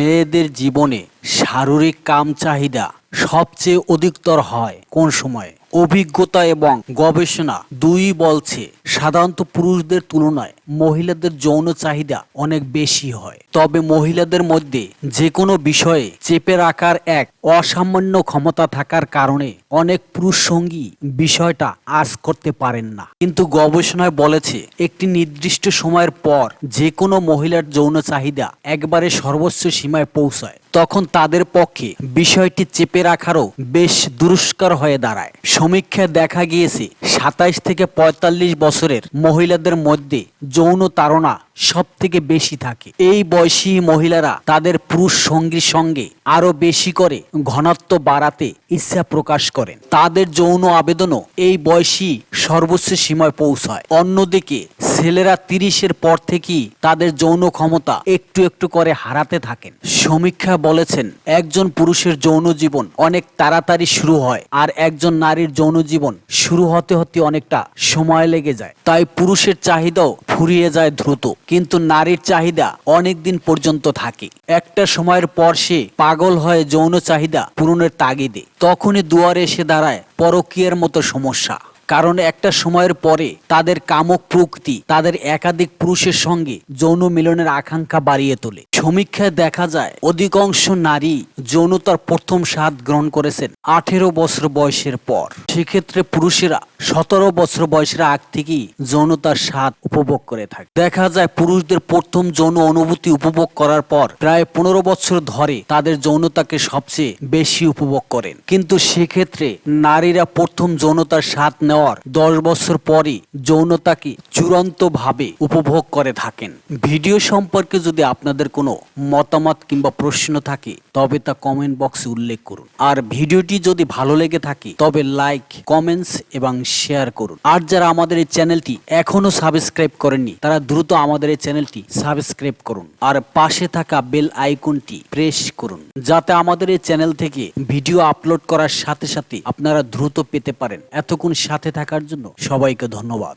মেয়েদের জীবনে শারীরিক কাম চাহিদা সবচেয়ে অধিকতর হয় কোন সময়ে? অভিজ্ঞতা এবং গবেষণা দুই বলছে, সাধারণত পুরুষদের তুলনায় মহিলাদের যৌন চাহিদা অনেক বেশি হয়। তবে মহিলাদের মধ্যে যে কোনো বিষয়ে চেপে রাখার এক অসামান্য ক্ষমতা থাকার কারণে অনেক পুরুষ সঙ্গী বিষয়টা আজ করতে পারেন না। কিন্তু গবেষণায় বলেছে, একটি নির্দিষ্ট সময়ের পর যে কোনো মহিলার যৌন চাহিদা একবারে সর্বোচ্চ সীমায় পৌঁছায়। তখন তাদের পক্ষে বিষয়টি চেপে রাখারও বেশ দুরস্কার হয়ে দাঁড়ায়। সমীক্ষায় দেখা গিয়েছে, সাতাইশ থেকে পঁয়তাল্লিশ বছরের মহিলাদের মধ্যে যৌন তাড়না। সব থেকে বেশি থাকে। এই বয়সী মহিলারা তাদের পুরুষ সঙ্গীর সঙ্গে আরও বেশি করে ঘনত্ব বাড়াতে ইচ্ছা প্রকাশ করেন। তাদের যৌন আবেদনও এই বয়সী সর্বোচ্চ সীমায় পৌঁছায়। অন্যদিকে ছেলেরা তিরিশের পর থেকেই তাদের যৌন ক্ষমতা একটু একটু করে হারাতে থাকেন। সমীক্ষা বলেছেন, একজন পুরুষের যৌন জীবন অনেক তাড়াতাড়ি শুরু হয় আর একজন নারীর যৌন জীবন শুরু হতে হতে অনেকটা সময় লেগে যায়। তাই পুরুষের চাহিদাও ফুরিয়ে যায় দ্রুত। কিন্তু নারীর চাহিদা অনেক দিন পর্যন্ত থাকে। একটা সময়ের পর সে পাগল হয়ে যৌন চাহিদা পূরণের তাগিদে। তখনই দুয়ারে এসে দাঁড়ায় পরকীয়ের মতো সমস্যা। কারণ একটা সময়ের পরে তাদের কামক প্রকৃতি তাদের একাধিক পুরুষের সঙ্গে যৌন মিলনের আকাঙ্ক্ষা বাড়িয়ে তোলে। সমীক্ষায় দেখা যায়, অধিকাংশ নারী যৌনতার প্রথম স্বাদ গ্রহণ করেছেন আঠেরো বছর বয়সের পর। সেক্ষেত্রে পুরুষেরা সতেরো বছর বয়সের আগ থেকেই যৌনতার স্বাদ উপভোগ করে থাকে। দেখা যায়, পুরুষদের প্রথম যৌন অনুভূতি উপভোগ করার পর প্রায় পনেরো বছর ধরে তাদের যৌনতাকে সবচেয়ে বেশি উপভোগ করেন। কিন্তু সেক্ষেত্রে নারীরা প্রথম যৌনতার স্বাদ নেওয়ার দশ বছর পরই যৌনতাকে চূড়ান্তভাবে উপভোগ করে থাকেন। ভিডিও সম্পর্কে যদি আপনাদের কোনো মতামত কিংবা প্রশ্ন থাকে, তবে তা কমেন্ট বক্সে উল্লেখ করুন। আর ভিডিওটি যদি ভালো লেগে থাকে, তবে লাইক, কমেন্টস এবং শেয়ার করুন। আর যারা আমাদের এই চ্যানেলটি এখনও সাবস্ক্রাইব করেননি, তারা দ্রুত আমাদের এই চ্যানেলটি সাবস্ক্রাইব করুন। আর পাশে থাকা বেল আইকনটি প্রেস করুন, যাতে আমাদের এই চ্যানেল থেকে ভিডিও আপলোড করার সাথে সাথে আপনারা দ্রুত পেতে পারেন। এতক্ষণ সাথে থাকার জন্য সবাইকে ধন্যবাদ।